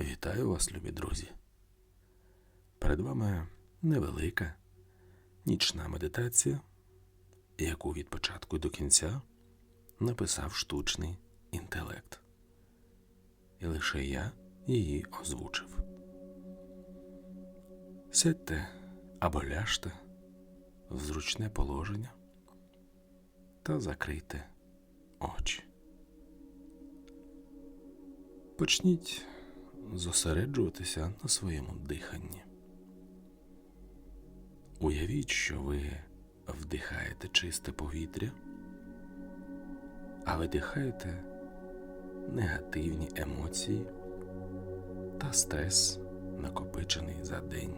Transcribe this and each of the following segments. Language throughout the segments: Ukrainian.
Вітаю вас, любі друзі. Перед вами невелика нічна медитація, яку від початку до кінця написав штучний інтелект. І лише я її озвучив. Сядьте або ляжте в зручне положення та закрийте очі. Почніть зосереджуватися на своєму диханні. Уявіть, що ви вдихаєте чисте повітря, а видихаєте негативні емоції та стрес, накопичений за день.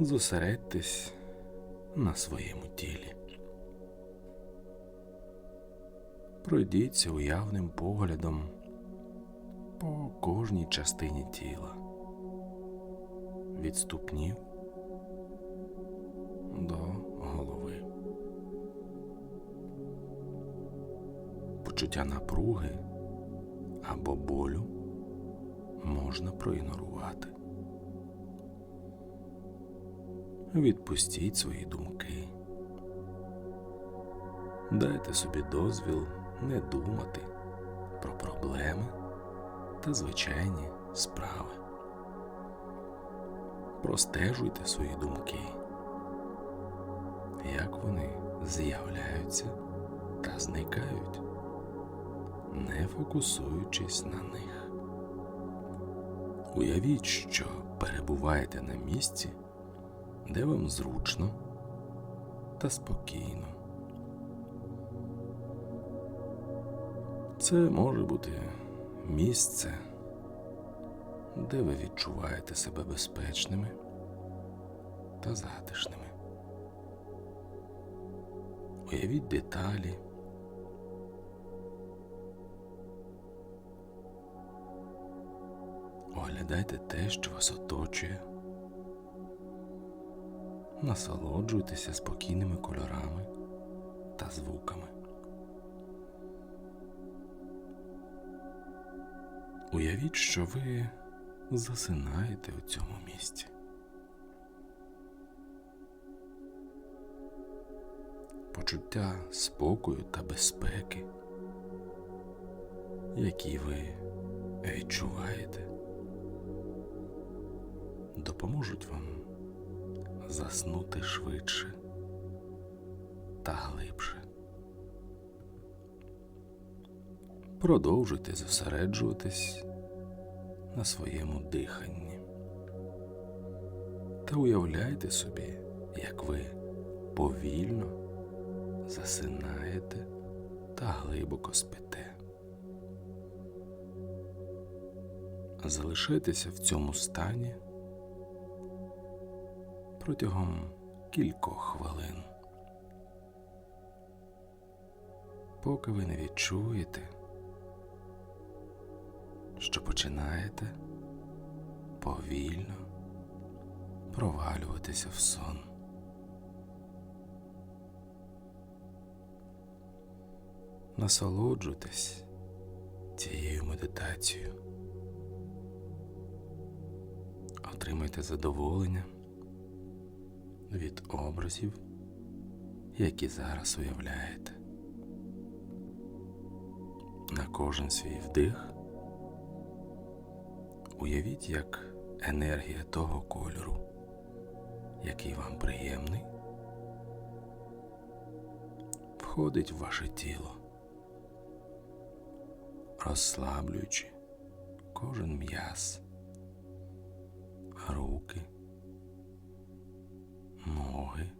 Зосередьтесь на своєму тілі. Пройдіться уявним поглядом по кожній частині тіла, від ступнів до голови. Почуття напруги або болю можна проігнорувати. Відпустіть свої думки. Дайте собі дозвіл не думати про проблеми та звичайні справи. Простежуйте свої думки, як вони з'являються та зникають, не фокусуючись на них. Уявіть, що перебуваєте на місці, де вам зручно та спокійно. Це може бути місце, де ви відчуваєте себе безпечними та затишними. Уявіть деталі. Оглядайте те, що вас оточує. Насолоджуйтеся спокійними кольорами та звуками. Уявіть, що ви засинаєте у цьому місці. Почуття спокою та безпеки, які ви відчуваєте, допоможуть вам заснути швидше та глибше. Продовжуйте зосереджуватись на своєму диханні та уявляйте собі, як ви повільно засинаєте та глибоко спите. Залишайтеся в цьому стані протягом кількох хвилин, поки ви не відчуєте що починаєте повільно провалюватися в сон. Насолоджуйтесь цією медитацією. Отримайте задоволення від образів, які зараз уявляєте. На кожен свій вдих Уявіть, як енергія того кольору, який вам приємний, входить в ваше тіло, розслаблюючи кожен м'яз, руки, ноги,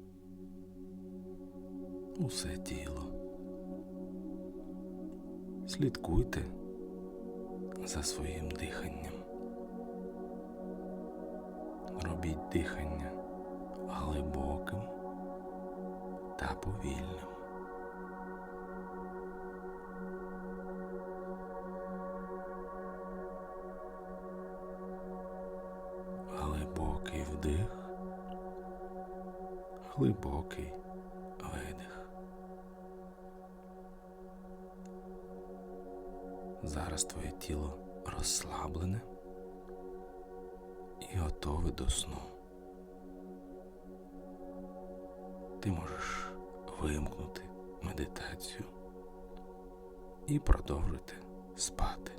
усе тіло. Слідкуйте за своїм диханням. Робіть дихання глибоким та повільним. Глибокий вдих, глибокий видих. Зараз твоє тіло розслаблене і готове до сну. Ти можеш вимкнути медитацію і продовжити спати.